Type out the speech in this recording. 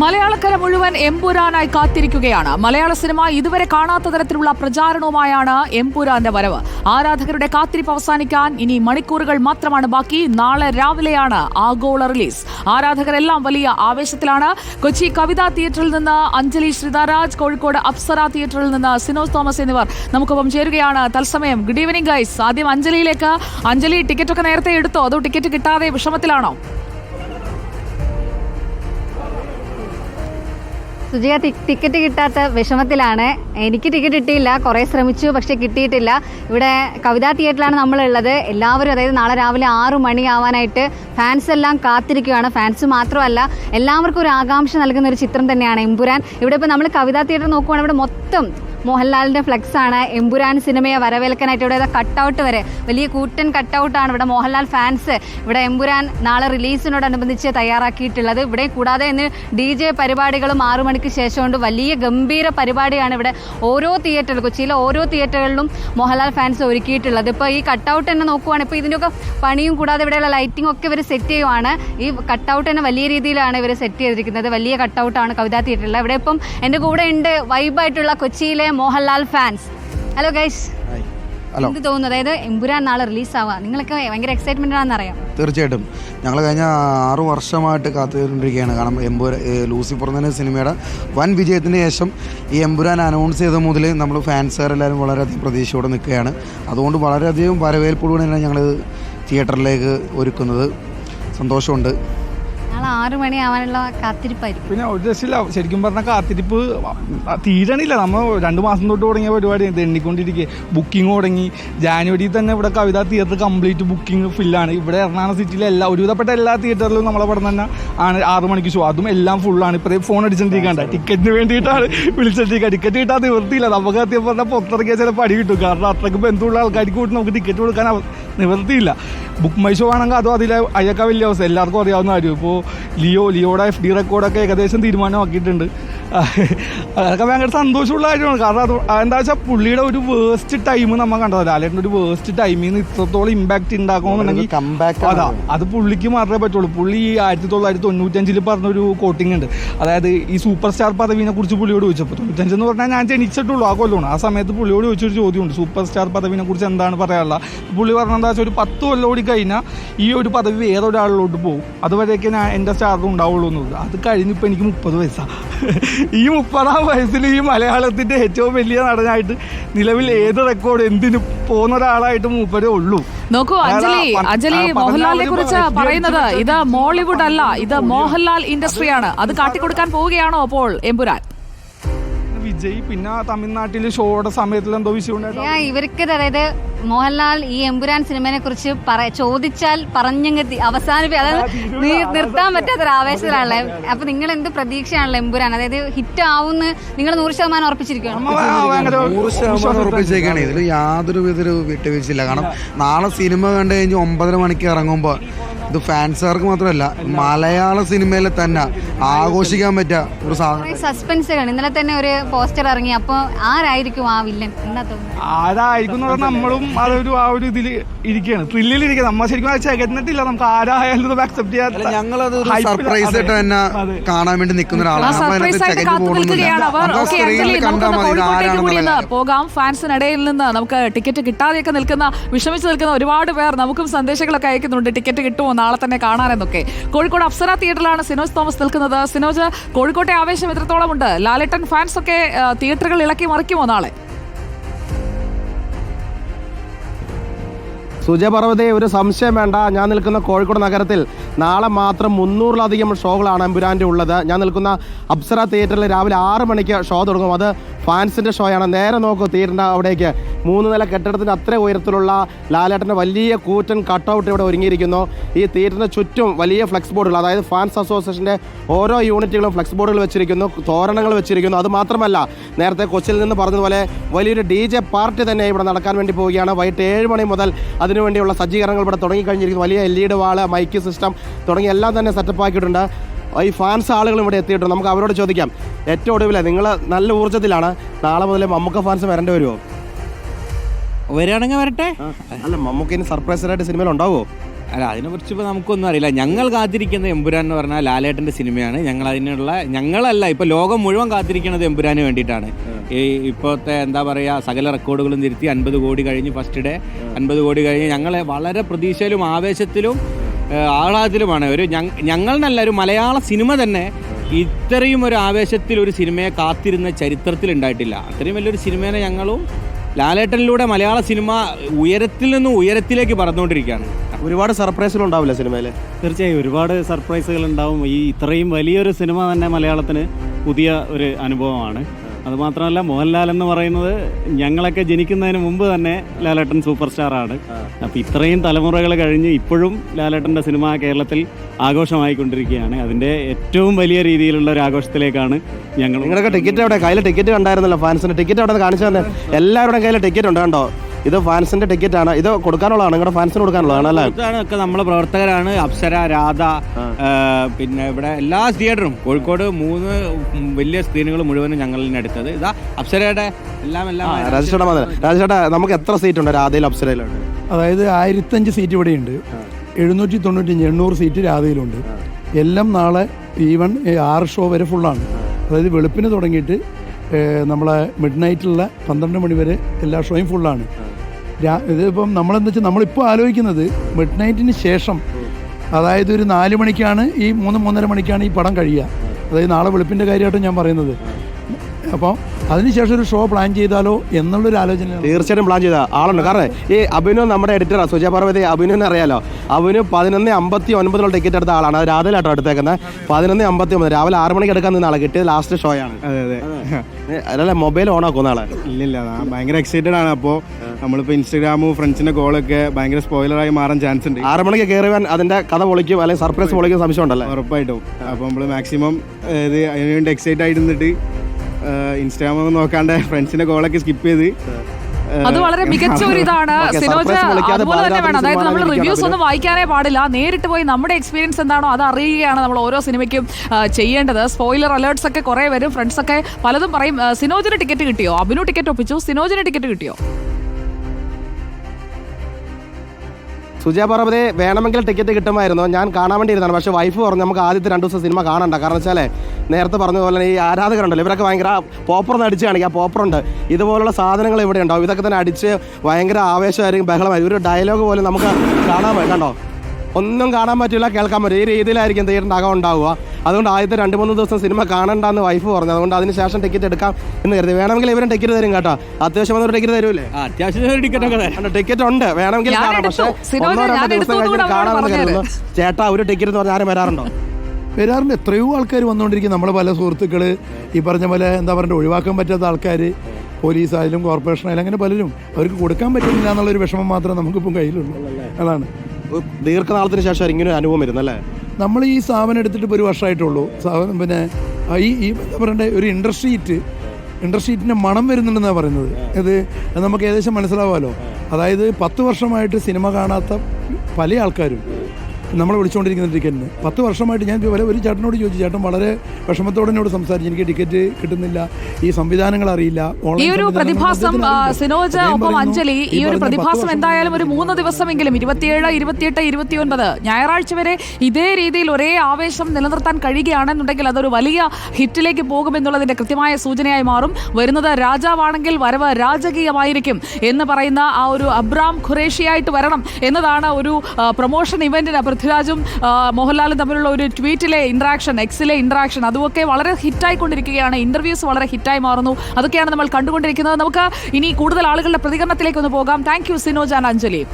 മലയാളക്കര മുഴുവൻ എംപുരാനായി കാത്തിരിക്കുകയാണ്. മലയാള സിനിമ ഇതുവരെ കാണാത്ത തരത്തിലുള്ള പ്രചാരണവുമായാണ് എംപുരാന്റെ വരവ്. ആരാധകരുടെ കാത്തിരിപ്പ് അവസാനിക്കാൻ ഇനി മണിക്കൂറുകൾ മാത്രമാണ് ബാക്കി. നാളെ രാവിലെയാണ് ആഗോള റിലീസ്. ആരാധകരെല്ലാം വലിയ ആവേശത്തിലാണ്. കൊച്ചി കവിതാ തിയേറ്ററിൽ നിന്ന് അഞ്ജലി ശ്രീതാരാജ് കോഴിക്കോട് അപ്സര തിയേറ്ററിൽ നിന്ന് സിനോസ് തോമസ് എന്നിവർ നമുക്കൊപ്പം ചേരുകയാണ്. തത്സമയം ഗുഡ് ഈവനിംഗ് ഗൈസ്. ആദ്യം അഞ്ജലിയിലേക്ക്. അഞ്ജലി ടിക്കറ്റൊക്കെ നേരത്തെ എടുത്തോ? അതോ ടിക്കറ്റ് കിട്ടാതെ വിഷമത്തിലാണോ? സുജിയ ടിക്കറ്റ് കിട്ടാത്ത വിഷമത്തിലാണ്. എനിക്ക് ടിക്കറ്റ് കിട്ടിയില്ല കുറേ ശ്രമിച്ചു പക്ഷെ കിട്ടിയിട്ടില്ല. ഇവിടെ കവിതാ തിയേറ്ററിലാണ് നമ്മളുള്ളത്. എല്ലാവരും അതായത് നാളെ രാവിലെ ആറു മണിയാവാനായിട്ട് ഫാൻസ് എല്ലാം കാത്തിരിക്കുകയാണ്. ഫാൻസ് മാത്രമല്ല എല്ലാവർക്കും ഒരു ആകാംക്ഷ നൽകുന്ന ഒരു ചിത്രം തന്നെയാണ് എമ്പുരാൻ. ഇവിടെ ഇപ്പോൾ നമ്മൾ കവിതാ തിയേറ്റർ നോക്കുവാണെങ്കിൽ ഇവിടെ മൊത്തം മോഹൻലാലിന്റെ ഫ്ലെക്സ് ആണ് എമ്പുരാൻ സിനിമയെ വരവേൽക്കാനായിട്ട് ഇവിടെ കട്ടൗട്ട് വരെ. വലിയ കൂറ്റൻ കട്ടൗട്ടാണ് ഇവിടെ മോഹൻലാൽ ഫാൻസ് ഇവിടെ എമ്പുരാൻ നാളെ റിലീസിനോടനുബന്ധിച്ച് തയ്യാറാക്കിയിട്ടുള്ളത്. ഇവിടെ കൂടാതെ ഇന്ന് ഡി ജെ പരിപാടികളും ആറു മണിക്ക് ശേഷം കൊണ്ട് വലിയ ഗംഭീര പരിപാടിയാണ് ഇവിടെ ഓരോ തിയേറ്ററിൽ കൊച്ചിയിലെ ഓരോ തിയേറ്ററുകളിലും മോഹൻലാൽ ഫാൻസ് ഒരുക്കിയിട്ടുള്ളത്. ഇപ്പോൾ ഈ കട്ടൗട്ട് തന്നെ നോക്കുവാണ്. ഇപ്പോൾ ഇതിന്റെയൊക്കെ പണിയും കൂടാതെ ഇവിടെയുള്ള ലൈറ്റിംഗ് ഒക്കെ ഇവർ സെറ്റ് ചെയ്യുവാണ്. ഈ കട്ടൗട്ട് തന്നെ വലിയ രീതിയിലാണ് ഇവർ സെറ്റ് ചെയ്തിരിക്കുന്നത്. വലിയ കട്ടൗട്ടാണ് കവിതാ തിയേറ്ററിൽ ഇവിടെ ഇപ്പം എന്റെ കൂടെ ഉണ്ട് വൈബായിട്ടുള്ള കൊച്ചിയിലെ Mohanlal fans hello guys hello എന്ത് തോന്നുന്നു? അതായത് എമ്പുരാൻ നാളെ റിലീസ് ആവുക നിങ്ങളൊക്കെ ഭയങ്കര എക്സൈറ്റ്മെന്റ് ആണെന്ന് അറിയാം തീർച്ചയായിട്ടും. ഞങ്ങൾ കഴിഞ്ഞ ആറ് വർഷമായിട്ട് കാത്തുകൊണ്ടിരിക്കുകയാണ്. കാരണം എമ്പുര ലൂസി എന്ന സിനിമയുടെ വൻ വിജയത്തിന് ശേഷം ഈ എംപുരാൻ അനൗൺസ് ചെയ്ത മുതൽ നമ്മൾ ഫാൻസുകാരെല്ലാവരും വളരെയധികം പ്രതീക്ഷയോടെ നിൽക്കുകയാണ്. അതുകൊണ്ട് വളരെയധികം വരവേൽപ്പോടുകൂടിയാണ് ഞങ്ങൾ തിയേറ്ററിലേക്ക് ഒരുക്കുന്നത്. സന്തോഷമുണ്ട്. നാളെ ആറു മണിയാവാനുള്ള കാത്തിരിപ്പായിരിക്കും. പിന്നെ ഒരു രക്ഷയില്ല ശരിക്കും പറഞ്ഞാൽ കാത്തിരിപ്പ് തീരണില്ല നമ്മൾ രണ്ട് മാസം തൊട്ട് തുടങ്ങിയ പരിപാടി. എണ്ണിക്കൊണ്ടിരിക്കുക ബുക്കിംഗ് തുടങ്ങി. ജാനുവരി തന്നെ ഇവിടെ കവിത തിയേറ്റർ കംപ്ലീറ്റ് ബുക്കിംഗ് ഫില്ലാണ്. ഇവിടെ എറണാകുളം സിറ്റിയിലെ എല്ലാ ഒരുവിധപ്പെട്ട എല്ലാ തിയേറ്ററിലും നമ്മളെ പടം തന്നെ ആണ് ആറ് മണിക്ക് ഷോ അതും എല്ലാം ഫുള്ളാണ് ഇപ്പം ഫോൺ അടിച്ചോണ്ടിരിക്കണ്ട ടിക്കറ്റിന് വേണ്ടിയിട്ടാണ് വിളിച്ചിട്ടിരിക്കുക ടിക്കറ്റ് കിട്ടാൻ നിവൃത്തിയില്ല. നമുക്ക് അത്യം പറഞ്ഞാൽ പുറത്തിറക്കിയാൽ ചിലപ്പോൾ പടി കിട്ടും. കാരണം അത്രയ്ക്ക് ബന്ധമുള്ള ആൾക്കാർക്ക് കൂട്ടി നമുക്ക് ടിക്കറ്റ് കൊടുക്കാൻ അവ- നിവൃത്തിയില്ല. ബുക്ക് മൈ ഷോ ആണെങ്കിൽ അതും അതിലെ അയ്യൊക്കെ വലിയ അവസ്ഥ. എല്ലാവർക്കും അറിയാവുന്ന കാര്യം. ഇപ്പോൾ ലിയോ ലിയോയുടെ എഫ് ഡി റെക്കോർഡൊക്കെ ഏകദേശം തീരുമാനമാക്കിയിട്ടുണ്ട്. അതൊക്കെ ഭയങ്കര സന്തോഷമുള്ള കാര്യമാണ്. കാരണം അത് എന്താ വെച്ചാൽ പുള്ളിയുടെ ഒരു വേസ്റ്റ് ടൈം നമ്മൾ കണ്ടത് ലാലേട്ടന്റെ ഒരു വേസ്റ്റ് ടൈമിൽ നിന്ന് ഇത്രത്തോളം ഇമ്പാക്റ്റ് ഉണ്ടാക്കണമെന്നുണ്ടെങ്കിൽ അതാ അത് പുള്ളിക്ക് മാത്രമേ പറ്റുള്ളൂ. പുള്ളി ഈ ആയിരത്തി തൊള്ളായിരത്തി തൊണ്ണൂറ്റഞ്ചിൽ പറഞ്ഞൊരു കോട്ടിംഗ് ഉണ്ട്. അതായത് ഈ സൂപ്പർ സ്റ്റാർ പദവിനെ കുറിച്ച് പുള്ളിയോട് ചോദിച്ചപ്പോൾ തൊണ്ണൂറ്റഞ്ച് എന്ന് പറഞ്ഞാൽ ഞാൻ ജനിച്ചിട്ടുള്ളൂ ആ കൊല്ലമാണ് ആ സമയത്ത് പുള്ളിയോട് ചോദിച്ചൊരു ചോദ്യമുണ്ട്. സൂപ്പർ സ്റ്റാർ പദവിനെ കുറിച്ച് എന്താണ് പറയാനുള്ള പുള്ളി പറഞ്ഞത് എന്താ വെച്ചാൽ ഒരു പത്ത് കൊല്ലം ഓടി കഴിഞ്ഞാൽ ഈ ഒരു പദവി വേറെ ഒരാളിലോട്ട് പോകും. അതുവരെയൊക്കെ ഞാൻ എന്റെ സ്റ്റാർ ഉണ്ടാവുള്ളൂ എന്നുള്ളത്. അത് കഴിഞ്ഞിപ്പോൾ എനിക്ക് മുപ്പത് വയസ്സാണ് ഈ മുപ്പതാം വയസ്സിൽ ഈ മലയാളത്തിന്റെ ഏറ്റവും വലിയ നടനായിട്ട് നിലവിൽ ഏത് റെക്കോർഡ് എന്തിനു പോകുന്ന ഒരാളായിട്ട് മൂപ്പരേ ഉള്ളൂ. നോക്കൂ അഞ്ജലി അഞ്ജലി മോഹൻലാലിനെ കുറിച്ച് പറയുന്നത് ഇത് മോളിവുഡ് അല്ല ഇത് മോഹൻലാൽ ഇൻഡസ്ട്രിയാണ്. അത് കാട്ടിക്കൊടുക്കാൻ പോവുകയാണോ അപ്പോൾ എമ്പുരാൻ? വിജയ് പിന്നെ തമിഴ്നാട്ടിൽ ഷോയുടെ സമയത്തിൽ എന്തോ വിഷയം ഇവർക്ക് അതായത് മോഹൻലാൽ ഈ എമ്പുരാൻ സിനിമയെ കുറിച്ച് ചോദിച്ചാൽ പറഞ്ഞങ്ങ് അവസാനിപ്പി അതായത് നീ- നിർത്താൻ പറ്റാത്തൊരു ആവേശത്തിലാണല്ലേ? അപ്പൊ നിങ്ങൾ എന്ത് പ്രതീക്ഷയാണല്ലോ എമ്പുരാൻ? അതായത് ഹിറ്റ് ആവുന്ന നിങ്ങൾ നൂറ് ശതമാനം ഉറപ്പിച്ചിരിക്കുകയാണ്. നൂറ് ശതമാനം ഉറപ്പിച്ചേക്കാണ്. ഇതിൽ യാതൊരു വിധ വിട്ടുവീഴ്ചയില്ല. കാരണം നാളെ സിനിമ കണ്ടു കഴിഞ്ഞ് ഒമ്പതര മണിക്ക് ഇറങ്ങുമ്പോൾ ഇത് ഫാൻസുകാർക്ക് മാത്രമല്ല മലയാള സിനിമയിലെ തന്നെ ആഘോഷിക്കാൻ പറ്റിയ ഒരു സാധനം. സസ്പെൻസുകൾ ഇന്നലെ തന്നെ ഒരു പോസ്റ്റർ ഇറങ്ങി. അപ്പൊ ആരായിരിക്കും ആ വില്ലൻ എന്നാ തോന്നുന്നത്? ആരായിരിക്കും എന്ന് പറഞ്ഞാൽ നമ്മളും അതൊരു ആ ഒരു ഇതിൽ ഇരിക്കുകയാണ് ത്രില്ലിൽ ഇരിക്കുക നമ്മൾ ശരിക്കും അത് ചകന്നിട്ടില്ല. നമുക്ക് ആരായാലും അക്സെപ്റ്റ് ചെയ്യാൻ ഞങ്ങളത് സർപ്രൈസ് ആയിട്ട് തന്നെ കാണാൻ വേണ്ടി നിൽക്കുന്ന ഒരാളാണ്. പോകാം. ഫാൻസിനിടയിൽ നിന്ന് നമുക്ക് ടിക്കറ്റ് കിട്ടാതെയൊക്കെ നിൽക്കുന്ന വിഷമിച്ച് നിൽക്കുന്ന ഒരുപാട് പേർ നമുക്കും സന്ദേശങ്ങളൊക്കെ അയക്കുന്നുണ്ട്. ടിക്കറ്റ് കിട്ടുമോ നാളെ തന്നെ കാണാനെന്നൊക്കെ കോഴിക്കോട് അപ്സര തിയേറ്ററിലാണ് സിനോസ് തോമസ് നിൽക്കുന്നത്. സിനോജ് കോഴിക്കോട്ടെ ആവേശം എത്രത്തോളം ഉണ്ട് ലാലേട്ടൻ ഫാൻസ് ഒക്കെ തിയേറ്ററുകൾ ഇളക്കി മറിക്കുമോ നാളെ? സുജപർവതയെ ഒരു സംശയം വേണ്ട. ഞാൻ നിൽക്കുന്ന കോഴിക്കോട് നഗരത്തിൽ നാളെ മാത്രം മുന്നൂറിലധികം ഷോകളാണ് എമ്പുരാന്റെ ഉള്ളത്. ഞാൻ നിൽക്കുന്ന അപ്സര തിയേറ്ററിൽ രാവിലെ ആറ് മണിക്ക് ഷോ തുടങ്ങും. അത് ഫാൻസിന്റെ ഷോയാണ് നേരെ നോക്കൂ തിയേറ്ററിന്റെ അവിടേക്ക്. മൂന്ന് നില കെട്ടിടത്തിന്റെ അത്ര ഉയരത്തിലുള്ള ലാലേട്ടന്റെ വലിയ കൂറ്റൻ കട്ടൗട്ട് ഇവിടെ ഒരുങ്ങിയിരിക്കുന്നു. ഈ തിയേറ്ററിന് ചുറ്റും വലിയ ഫ്ലെക്സ് ബോർഡുകൾ അതായത് ഫാൻസ് അസോസിയേഷന്റെ ഓരോ യൂണിറ്റുകളും ഫ്ലെക്സ് ബോർഡുകൾ വെച്ചിരിക്കുന്നു തോരണങ്ങൾ വെച്ചിരിക്കുന്നു. അത് മാത്രമല്ല നേരത്തെ കൊച്ചിയിൽ നിന്ന് പറഞ്ഞതുപോലെ വലിയൊരു ഡി ജെ പാർട്ടി തന്നെ ഇവിടെ നടക്കാൻ വേണ്ടി പോവുകയാണ്. വൈകിട്ട് ഏഴ് മണി മുതൽ അതിനുവേണ്ടിയുള്ള സജ്ജീകരണങ്ങൾ ഇവിടെ തുടങ്ങിക്കഴിഞ്ഞിരിക്കുന്നു. വലിയ L E D wall mic system തുടങ്ങി എല്ലാം തന്നെ സെറ്റപ്പ് ആക്കിയിട്ടുണ്ട്. ഈ ഫാൻസ് ആളുകൾ ഇവിടെ എത്തിയിട്ടുണ്ട്. നമുക്ക് അവരോട് ചോദിക്കാം ഏറ്റവും ഒടുവിലെ നിങ്ങൾ നല്ല ഊർജത്തിലാണ് നാളെ മുതൽ മമ്മൂക്ക ഫാൻസ് വരേണ്ടി വരുമോ? വരികയാണെങ്കിൽ വരട്ടെ. അല്ല മമ്മൂക്കിന് സർപ്രൈസ് ആയിട്ട് സിനിമയിൽ ഉണ്ടാവുമോ അല്ല അതിനെക്കുറിച്ച് ഇപ്പോൾ നമുക്കൊന്നും അറിയില്ല. ഞങ്ങൾ കാത്തിരിക്കുന്നത് എമ്പുരാൻ എന്ന് പറഞ്ഞാൽ ലാലേട്ടന്റെ സിനിമയാണ്. ഞങ്ങൾ അതിനുള്ള ഞങ്ങളല്ല ഇപ്പോൾ ലോകം മുഴുവൻ കാത്തിരിക്കുന്നത് എമ്പുരാന് വേണ്ടിയിട്ടാണ്. ഈ ഇപ്പോഴത്തെ എന്താ പറയുക സകല റെക്കോർഡുകളും തിരുത്തി അൻപത് കോടി കഴിഞ്ഞ് ഫസ്റ്റ് ഡേ. അൻപത് കോടി കഴിഞ്ഞ് ഞങ്ങളെ വളരെ പ്രതീക്ഷയിലും ആവേശത്തിലും ആഹ്ലാദത്തിലുമാണ്. ഒരു ഞങ്ങ- ഞങ്ങൾ നല്ല ഒരു മലയാള സിനിമ തന്നെ ഇത്രയും ഒരു ആവേശത്തിൽ ഒരു സിനിമയെ കാത്തിരുന്ന ചരിത്രത്തിൽ ഉണ്ടായിട്ടില്ല അത്രയും വലിയൊരു സിനിമേനെ ഞങ്ങളും ലാലേട്ടനിലൂടെ മലയാള സിനിമ ഉയരത്തിൽ നിന്ന് ഉയരത്തിലേക്ക് പറന്നുകൊണ്ടിരിക്കുകയാണ്. ഒരുപാട് സർപ്രൈസുകൾ ഉണ്ടാവില്ല സിനിമയിൽ തീർച്ചയായും ഒരുപാട് സർപ്രൈസുകൾ ഉണ്ടാവും. ഈ ഇത്രയും വലിയൊരു സിനിമ തന്നെ മലയാളത്തിന് പുതിയ ഒരു അനുഭവമാണ്. അതുമാത്രമല്ല മോഹൻലാൽ എന്ന് പറയുന്നത് ഞങ്ങളൊക്കെ ജനിക്കുന്നതിന് മുമ്പ് തന്നെ ലാലേട്ടൻ സൂപ്പർ സ്റ്റാർ ആണ് അപ്പോൾ ഇത്രയും തലമുറകൾ കഴിഞ്ഞ് ഇപ്പോഴും ലാലേട്ടന്റെ സിനിമ കേരളത്തിൽ ആഘോഷമായിക്കൊണ്ടിരിക്കുകയാണ്. അതിന്റെ ഏറ്റവും വലിയ രീതിയിലുള്ള ഒരു ആഘോഷത്തിലേക്കാണ് ഞങ്ങൾ നിങ്ങളൊക്കെ ടിക്കറ്റ് അവിടെ കയ്യിൽ ടിക്കറ്റ് കണ്ടായിരുന്നല്ലോ ഫാൻസിന്റെ ടിക്കറ്റ് അവിടെ കാണിച്ചു തന്നെ എല്ലാവരുടെയും കയ്യിൽ ടിക്കറ്റ് ഉണ്ട് കണ്ടോ? ഇത് ഫാൻസിന്റെ ടിക്കറ്റ് ആണ്. ഇത് കൊടുക്കാനുള്ളതാണ്. നിങ്ങളുടെ ഫാൻസിന് കൊടുക്കാനുള്ളതാണ് അല്ലേ? ഇതാണ് ഒക്കെ നമ്മളെ പ്രവർത്തകരാണ്. അപ്സര രാധ പിന്നെ ഇവിടെ എല്ലാ തിയേറ്ററും കോഴിക്കോട് മൂന്ന് വലിയ സ്ക്രീനുകൾ മുഴുവനും ഞങ്ങളിൽ എടുത്തത്. ഇതാ അപ്സരയുടെ എല്ലാം എല്ലാം രാജേഷേട്ടാ രാജേഷേട്ടാ നമുക്ക് എത്ര സീറ്റ് ഉണ്ട് രാധയിൽ അപ്സരയിലുണ്ട്? അതായത് ആയിരത്തഞ്ച് സീറ്റ് ഇവിടെയുണ്ട്. എഴുന്നൂറ്റി തൊണ്ണൂറ്റഞ്ച് എണ്ണൂറ് സീറ്റ് രാധയിലുണ്ട്. എല്ലാം നാളെ ഈവൺ ആറ് ഷോ വരെ ഫുള്ളാണ് അതായത് വെളുപ്പിന് തുടങ്ങിയിട്ട് നമ്മളെ മിഡ് നൈറ്റിലുള്ള പന്ത്രണ്ട് മണി വരെ എല്ലാ ഷോയും ഫുള്ളാണ് ഇതിപ്പം നമ്മളെന്താ വെച്ചാൽ നമ്മളിപ്പോൾ ആലോചിക്കുന്നത് മിഡ് നൈറ്റിന് ശേഷം അതായത് ഒരു നാല് മണിക്കാണ് ഈ മൂന്ന് മൂന്നര മണിക്കാണ് ഈ പടം കഴിയുക. അതായത് നാളെ വെളുപ്പിന്റെ കാര്യമായിട്ട് ഞാൻ പറയുന്നത്. അപ്പോൾ അതിനുശേഷം ഒരു ഷോ പ്ലാൻ ചെയ്താലോ എന്നുള്ളൊരു ആലോചന തീർച്ചയായിട്ടും പ്ലാൻ ചെയ്താൽ ആളുണ്ട്. കാരണം ഈ അഭിനു നമ്മുടെ എഡിറ്റർ സുജയ പാർവതി അഭിനു അറിയാലോ. അവന് പതിനൊന്ന് അമ്പത്തി ഒൻപതിലുള്ള ടിക്കറ്റ് എടുത്ത ആളാണ്. അത് രാവിലെയാട്ടോ എടുത്തേക്കുന്നത്. പതിനൊന്ന് അമ്പത്തി ഒമ്പത് രാവിലെ ആറ് മണിക്ക് എടുക്കാൻ നിന്ന ആളെ. കിട്ടിയത് ലാസ്റ്റ് ഷോ ആണ്. അതെ അതെ. ഏ, അതല്ല മൊബൈൽ ഓൺ ആക്കുന്ന ആളെ. ഇല്ലില്ല ഞാൻ ഭയങ്കര എക്സൈറ്റഡ് ആണ്. അപ്പോൾ നമ്മളിപ്പോൾ ഇൻസ്റ്റാഗ്രാമും ഫ്രണ്ട്സിന്റെ കോളൊക്കെ ഭയങ്കര സ്പോയിലറായി മാറാൻ ചാൻസ് ഉണ്ട്. ആറ് മണിക്ക് കയറിയാൻ അതിന്റെ കഥ പൊളിക്കും അല്ലെങ്കിൽ സർപ്രൈസ് പൊളിക്കും സംശയം ഉണ്ടല്ലോ ഉറപ്പായിട്ടും. അപ്പോൾ നമ്മൾ മാക്സിമം ഇത് അതിനുവേണ്ടി എക്സൈറ്റ് ആയിട്ട് നിന്നിട്ട് ഇൻസ്റ്റാഗ്രാം നോക്കാണ്ട് ഫ്രണ്ട്സിന്റെ കോളൊക്കെ സ്കിപ്പ് ചെയ്ത്. അത് വളരെ മികച്ച ഒരു ഇതാണ്. സിനോജ അതുപോലെ തന്നെ വേണം. അതായത് നമ്മൾ റിവ്യൂസ് ഒന്നും വായിക്കാനേ പാടില്ല. നേരിട്ട് പോയി നമ്മുടെ എക്സ്പീരിയൻസ് എന്താണോ അത് അറിയുകയാണ് നമ്മൾ ഓരോ സിനിമയ്ക്കും ചെയ്യേണ്ടത്. സ്പോയിലർ അലേർട്സ് ഒക്കെ കുറെ വരും. ഫ്രണ്ട്സ് ഒക്കെ പലതും പറയും. സിനോജിന് ടിക്കറ്റ് കിട്ടിയോ? അഭിനു ടിക്കറ്റ് ഒപ്പിച്ചു. സിനോജിന് ടിക്കറ്റ് കിട്ടിയോ? സുജയ പാർവതി വേണമെങ്കിൽ ടിക്കറ്റ് കിട്ടുമായിരുന്നു. ഞാൻ കാണാൻ വേണ്ടി ഇരുന്നാണ് പക്ഷേ വൈഫ് പറഞ്ഞു നമുക്ക് ആദ്യത്തെ രണ്ട് ദിവസം സിനിമ കാണണ്ട. കാരണം വെച്ചാലേ നേരത്തെ പറഞ്ഞ പോലെ തന്നെ ഈ ആരാധകരുണ്ടല്ലോ. ഇവരൊക്കെ ഭയങ്കര പോപ്പർ ഒന്ന് അടിച്ച് കാണിക്കുക പോപ്പറുണ്ട് ഇതുപോലുള്ള സാധനങ്ങൾ ഇവിടെ ഉണ്ടാവും. ഇതൊക്കെ തന്നെ അടിച്ച് ഭയങ്കര ആവേശമായിരിക്കും ബഹളമായിരിക്കും. ഒരു ഡയലോഗ് പോലും നമുക്ക് കാണാൻ കണ്ടോ? ഒന്നും കാണാൻ പറ്റില്ല കേൾക്കാൻ പറ്റില്ല ഈ രീതിയിലായിരിക്കും തിയേറ്ററിന്റെ അകം ഉണ്ടാവുക. അതുകൊണ്ട് ആദ്യത്തെ രണ്ട് മൂന്ന് ദിവസം സിനിമ കാണണ്ടെന്ന് വൈഫ് പറഞ്ഞു. അതുകൊണ്ട് അതിന് ശേഷം ടിക്കറ്റ് എടുക്കാം എന്ന് കരുതി. വേണമെങ്കിൽ ഇവരും ടിക്കറ്റ് തരും കേട്ടോ. അത്യാവശ്യം വന്നൊരു ടിക്കറ്റ് തരൂലേ? അത്യാവശ്യം ടിക്കറ്റ് ഒക്കെ ഉണ്ട്, ടിക്കറ്റ് ഉണ്ട്. വേണമെങ്കിൽ കാണാം. പക്ഷേ ഒന്നോ രണ്ടോ ദിവസം എടുത്തു എന്ന് കഴിഞ്ഞ് കൂടെ കാണാമെന്ന് കരുതുന്നു. ചേട്ടാ ഒരു ടിക്കറ്റ് എന്ന് പറഞ്ഞാൽ ആരും വരാറുണ്ടോ? വരാറുണ്ട്. എത്രയോ ആൾക്കാർ വന്നുകൊണ്ടിരിക്കും. നമ്മളെ പല സുഹൃത്തുക്കൾ ഈ പറഞ്ഞ പോലെ എന്താ പറയുക ഒഴിവാക്കാൻ പറ്റാത്ത ആൾക്കാർ പോലീസായാലും കോർപ്പറേഷനായാലും അങ്ങനെ പലരും. അവർക്ക് കൊടുക്കാൻ പറ്റുന്നില്ല എന്നുള്ളൊരു വിഷമം മാത്രമേ നമുക്കിപ്പം കയ്യിലുള്ളൂ അതാണ്. ഒരു ദീർഘനാളത്തിന് ശേഷം ഇങ്ങനെ ഒരു അനുഭവം വരുന്നല്ലേ നമ്മൾ ഈ സ്ഥാപനം എടുത്തിട്ട് ഇപ്പോൾ ഒരു വർഷമായിട്ടുള്ളൂ. സ്ഥാപനം പിന്നെ ഈ ഈ പറയണ്ടേ ഒരു ഇൻഡസ്ട്രീറ്റ് ഇൻഡസ്ട്രീറ്റിന്റെ മണം വരുന്നുണ്ടെന്നാണ് പറയുന്നത്. ഇത് നമുക്ക് ഏകദേശം മനസ്സിലാവാമല്ലോ അതായത് പത്ത് വർഷമായിട്ട് സിനിമ കാണാത്ത പല ആൾക്കാരും നമ്മളെ വിളിച്ചുകൊണ്ടിരിക്കുന്ന ടിക്കറ്റിന്. പത്ത് വർഷമായിട്ട് ഞാൻ വരെ ഒരു ചേട്ടനോട് ചോദിച്ചു ചേട്ടൻ വളരെ വിഷമത്തോടെ എന്നോട് സംസാരിച്ചു എനിക്ക് ടിക്കറ്റ് കിട്ടുന്നില്ല ഈ സംവിധാനങ്ങൾ അറിയില്ല ഈ ഒരു പ്രതിഭാസം സിനോജ ഒപ്പം അഞ്ജലി ഈ ഒരു പ്രതിഭാസം എന്തായാലും ഒരു മൂന്ന് ദിവസമെങ്കിലും ഇരുപത്തിയേഴ് ഇരുപത്തിയെട്ട് ഇരുപത്തിയൊൻപത് ഞായറാഴ്ച വരെ ഇതേ രീതിയിൽ ഒരേ ആവേശം നിലനിർത്താൻ കഴിയുകയാണെന്നുണ്ടെങ്കിൽ അതൊരു വലിയ ഹിറ്റിലേക്ക് പോകുമെന്നുള്ളതിന്റെ കൃത്യമായ സൂചനയായി മാറും. വരുന്നത് രാജാവാണെങ്കിൽ വരവ് രാജകീയമായിരിക്കും എന്ന് പറയുന്ന ആ ഒരു അബ്രാം ഖുറേഷിയായിട്ട് വരണം എന്നതാണ് ഒരു പ്രൊമോഷൻ ഇവന്റിന് പൃഥ്വിരാജും മോഹൻലാലും തമ്മിലുള്ള ഒരു ട്വീറ്റിലെ ഇന്ററാക്ഷൻ എക്സിലെ ഇന്ററാക്ഷൻ അതുമൊക്കെ വളരെ ഹിറ്റായിക്കൊണ്ടിരിക്കുകയാണ്. ഇന്റർവ്യൂസ് വളരെ ഹിറ്റായി മാറുന്നു. അതൊക്കെയാണ് നമ്മൾ കണ്ടുകൊണ്ടിരിക്കുന്നത്. നമുക്ക് ഇനി കൂടുതൽ ആളുകളുടെ പ്രതികരണത്തിലേക്ക് ഒന്ന് പോകാം. Thank you Sinoj and Anjali.